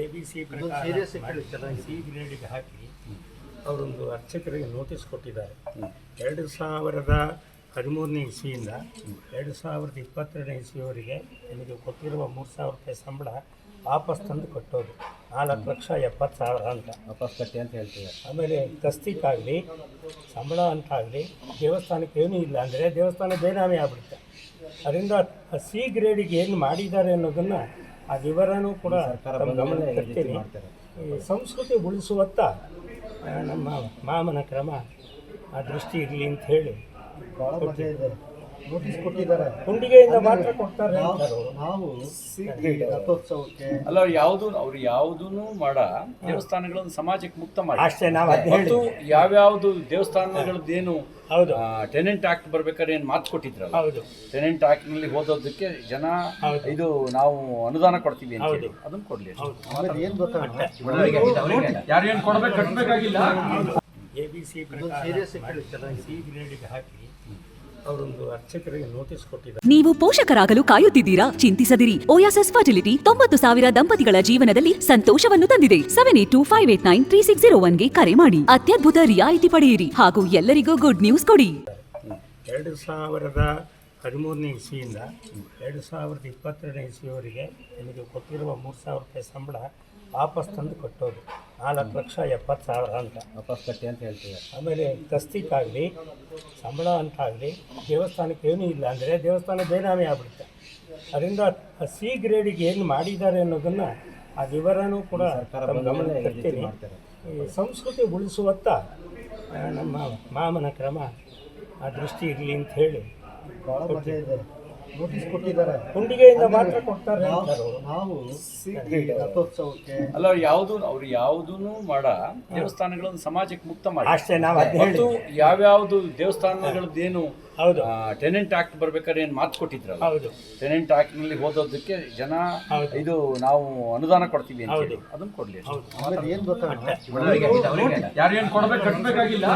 A B C ಪ್ರಕಾರ C ಗ್ರೇಡಿಗೆ ಹಾಕಿ ಅವರೊಂದು ಅರ್ಚಕರಿಗೆ ನೋಟಿಸ್ ಕೊಟ್ಟಿದ್ದಾರೆ. ಎರಡು ಸಾವಿರದ ಹದಿಮೂರನೇ ಇಸ್ವಿಯಿಂದ ಎರಡು ಸಾವಿರದ ಇಪ್ಪತ್ತೆರಡನೇ ಇಸ್ವಿಯವರೆಗೆ ನಿಮಗೆ ಕೊಟ್ಟಿರುವ ಮೂರು ಸಾವಿರ ರೂಪಾಯಿ ಸಂಬಳ ವಾಪಸ್ ತಂದು ಕಟ್ಟೋದು. ನಾಲ್ಕು ಲಕ್ಷ ಎಪ್ಪತ್ತು ಸಾವಿರ ಅಂತ. ವಾಪಸ್ ಕಟ್ಟಿ ಅಂತ ಹೇಳ್ತೀವಿ. ಆಮೇಲೆ ತಸ್ತಿಕಾಗಲಿ ಸಂಬಳ ಅಂತಾಗಲಿ ದೇವಸ್ಥಾನಕ್ಕೆ ಏನೂ ಇಲ್ಲ ಅಂದರೆ ದೇವಸ್ಥಾನ ಬೇನಾಮಿ ಆಗ್ಬಿಡುತ್ತೆ. ಅದರಿಂದ ಸಿ ಗ್ರೇಡಿಗೆ ಏನು ಮಾಡಿದ್ದಾರೆ ಅನ್ನೋದನ್ನು ಆ ವಿವರನೂ ಕೂಡ ತಮ್ಮ ಗಮನಕ್ಕೆ ತರ್ತೀನಿ ಈ ಸಂಸ್ಕೃತಿ ಉಳಿಸುವತ್ತ ನಮ್ಮ ಮಾಮನ ಕ್ರಮ ಆ ದೃಷ್ಟಿ ಇರಲಿ ಅಂತ ಹೇಳಿ ನೋಟಿಸ್ ಕೊಟ್ಟಿದ್ದಾರೆ. ಹುಂಡಿಗೆಯಿಂದ ಮಾತ್ರ ಕೊಡ್ತಾರೆ. ಅಂತಾರೆ ಅವರು. ನಾವು ರಥೋತ್ಸವಕ್ಕೆ ಅಲ್ಲ ಯಾವುದು ಅವ್ರು ಯಾವುದೂ ಮಾಡ. ದೇವಸ್ಥಾನಗಳನ್ನು ಸಮಾಜಕ್ಕೆ ಮುಕ್ತ ಮಾಡಿ. ಅಷ್ಟೇ ನಾವು ಮತ್ತು ಯಾವ್ಯಾವ್ದು ದೇವಸ್ಥಾನಗಳದ್ದೇನು ಹೌದು. ಟೆನೆಂಟ್ ಆಕ್ಟ್ ಬರ್ಬೇಕಾದ್ರೆ ಏನು ಮಾತು ಕೊಟ್ಟಿದ್ರಲ್ಲ? ಹೌದು. ಟೆನೆಂಟ್ ಆಕ್ಟ್ನಲ್ಲಿ ಓದೋದಕ್ಕೆ ಜನ ಇದು ನಾವು ಅನುದಾನ ಕೊಡ್ತೀವಿ ಅಂತ. ಹೇಳಿ. ಅದನ್ನ ಕೊಡ್ಲಿ ಏನ್ ಗೊತ್ತಾ ಯಾರು ಏನು ಕೊಡ್ಬೇಕು ಕಟ್ಟಬೇಕಾಗಿಲ್ಲ A B C serious C ಗ್ರೇಡಿಗೆ ಹಾಕಿ ಅವರೊಂದು ಅರ್ಚಕರಿಗೆ ನೋಟಿಸ್ ಕೊಟ್ಟಿದ್ದಾರೆ. ನೀವು ಪೋಷಕರಾಗಲು ಕಾಯುತ್ತಿದ್ದೀರಾ? ಚಿಂತಿಸದಿರಿ. ಓಯಾಸಸ್ ಫರ್ಟಿಲಿಟಿ ತೊಂಬತ್ತು ಸಾವಿರ ದಂಪತಿಗಳ ಜೀವನದಲ್ಲಿ ಸಂತೋಷವನ್ನು ತಂದಿದೆ. Seven eight two five eight nine three six zero ಒನ್ಗೆ ಕರೆ ಮಾಡಿ. ಅತ್ಯದ್ಭುತ ರಿಯಾಯಿತಿ ಪಡೆಯಿರಿ ಹಾಗೂ ಎಲ್ಲರಿಗೂ ಗುಡ್ ನ್ಯೂಸ್ ಕೊಡಿ. ಎರಡು ಸಾವಿರದ ಹದಿಮೂರನೇ ಇಸ್ವಿಯಿಂದ ಎರಡು ಸಾವಿರದ ಇಪ್ಪತ್ತೆರಡನೇ ಇಸ್ವಿಯವರೆಗೆ ನಿಮಗೆ ಕೊಟ್ಟಿರುವ ಮೂರು ಸಾವಿರ ರೂಪಾಯಿ ಸಂಬಳ ವಾಪಸ್ ತಂದು ಕಟ್ಟೋದು. ನಾಲ್ಕು ಲಕ್ಷ ಎಪ್ಪತ್ತು ಸಾವಿರ ಅಂತ. ವಾಪಸ್ ಕಟ್ಟಿ ಅಂತ ಹೇಳ್ತೀವಿ. ಆಮೇಲೆ ಕಸ್ತಿಕ್ಕಾಗಲಿ ಸಂಬಳ ಅಂತಾಗಲಿ ದೇವಸ್ಥಾನಕ್ಕೆ ಏನೂ ಇಲ್ಲ ಅಂದರೆ ದೇವಸ್ಥಾನ ಬೇನಾಮಿ ಆಗ್ಬಿಡುತ್ತೆ. ಅದರಿಂದ ಸಿ ಗ್ರೇಡಿಗೆ ಏನು ಮಾಡಿದ್ದಾರೆ ಅನ್ನೋದನ್ನು ಆ ವಿವರನೂ ಕೂಡ ತಮ್ಮ ಗಮನಕ್ಕೆ ತರ್ತೀನಿ. ಈ ಸಂಸ್ಕೃತಿ ಉಳಿಸುವತ್ತ ನಮ್ಮ ಮಾಮನ ಕ್ರಮ ಆ ದೃಷ್ಟಿ ಇರಲಿ ಅಂತ ಹೇಳಿ ಭಾಳ ನೋಟಿಸ್ ಕೊಟ್ಟಿದ್ದಾರೆ. ಕುಂಡಿಗೆಯಿಂದ ಮಾತ್ರ ಕೊಡ್ತಾರೆ. ನಾವು ರಥೋತ್ಸವಕ್ಕೆ ಅಲ್ಲ ಅವ್ರು ಯಾವುದು ಅವ್ರು ಯಾವುದೂ ಮಾಡ. ದೇವಸ್ಥಾನಗಳನ್ನು ಸಮಾಜಕ್ಕೆ ಮುಕ್ತ ಮಾಡಿ. ಅಷ್ಟೇ ನಾವು ಮತ್ತು ಯಾವ್ಯಾವ್ದು ದೇವಸ್ಥಾನಗಳದ್ದೇನು ಹೌದು. ಟೆನೆಂಟ್ ಆಕ್ಟ್ ಬರ್ಬೇಕಾದ್ರೆ ಏನು ಮಾತು ಕೊಟ್ಟಿದ್ರಲ್ಲ? ಹೌದು. ಟೆನೆಂಟ್ ಆಕ್ಟ್ನಲ್ಲಿ ಓದೋದಕ್ಕೆ ಜನ ಇದು ನಾವು ಅನುದಾನ ಕೊಡ್ತೀವಿ ಅಂತ. ಹೇಳಿ. ಅದನ್ನ ಕೊಡ್ಲಿ ಏನು ಏನ್ ಗೊತ್ತಾ? ಯಾರು ಏನು ಕೊಡ್ಬೇಕು ಕಟ್ಟಬೇಕಾಗಿಲ್ಲ